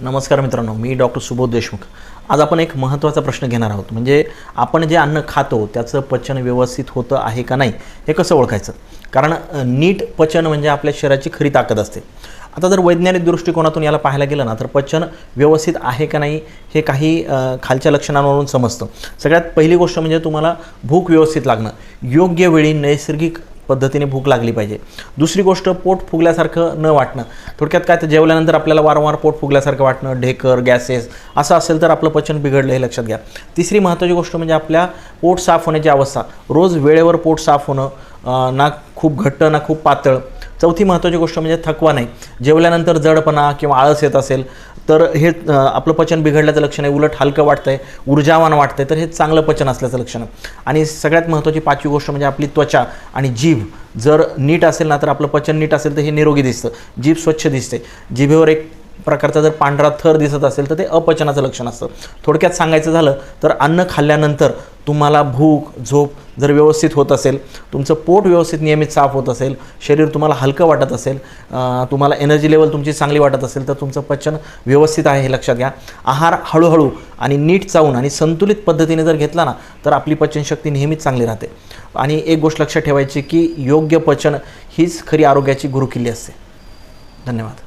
नमस्कार मित्रांनो मी डॉक्टर सुबोध देशमुख. आज आपण एक महत्त्वाचा प्रश्न घेणार आहोत. म्हणजे आपण जे अन्न खातो त्याचं पचन व्यवस्थित होतं आहे का नाही हे कसं ओळखायचं? कारण नीट पचन म्हणजे आपल्या शरीराची खरी ताकद असते. आता जर वैज्ञानिक दृष्टिकोनातून याला पाहायला गेलं ना तर पचन व्यवस्थित आहे का नाही हे काही खालच्या लक्षणांवरून समजतं. सगळ्यात पहिली गोष्ट म्हणजे तुम्हाला भूक व्यवस्थित लागणं. योग्य वेळी नैसर्गिक पद्धतीने भूक लागली पाहिजे. दुसरी गोष्ट पोट फुगल्यासारखं न वाटणं. थोडक्यात काय तर जेवल्यानंतर आपल्याला वारंवार पोट फुगल्यासारखं वाटणं ढेकर गॅसेस असं असेल तर आपलं पचन बिघडलं हे लक्षात घ्या. तिसरी महत्त्वाची गोष्ट म्हणजे आपल्या पोट साफ होण्याची अवस्था. रोज वेळेवर पोट साफ होणं ना खूप घट्ट ना खूप पातळ. चौथी महत्त्वाची गोष्ट म्हणजे थकवा नाही. जेवल्यानंतर जडपणा किंवा आळस येत असेल तर हे आपलं पचन बिघडल्याचं लक्षण आहे उलट हलकं वाटतं आहे ऊर्जावान वाटतं आहे तर हे चांगलं पचन असल्याचं लक्षण आहे. आणि सगळ्यात महत्त्वाची पाचवी गोष्ट म्हणजे आपली त्वचा आणि जीभ. जर नीट असेल ना तर आपलं पचन नीट असेल तर हे निरोगी दिसतं. जीभ स्वच्छ दिसते. जिभेवर एक प्रकारचा जर पांढरा थर दिसत असेल तर ते अपचनाचं लक्षण असतं. थोडक्यात सांगायचं झालं तर अन्न खाल्ल्यानंतर तुम्हाला भूक झोप जर व्यवस्थित होत असेल तुमचं पोट व्यवस्थित नियमित साफ होत असेल शरीर तुम्हाला हलकं वाटत असेल तुम्हाला एनर्जी लेवल तुमची चांगली वाटत असेल तर तुमचं पचन व्यवस्थित आहे हे लक्षात घ्या. आहार हळूहळू आणि नीट चावून आणि संतुलित पद्धतीने जर घेतला ना तर आपली पचनशक्ती नेहमीच चांगली राहते. आणि एक गोष्ट लक्षात ठेवायची की योग्य पचन हीच खरी आरोग्याची गुरुकिल्ली असते. धन्यवाद.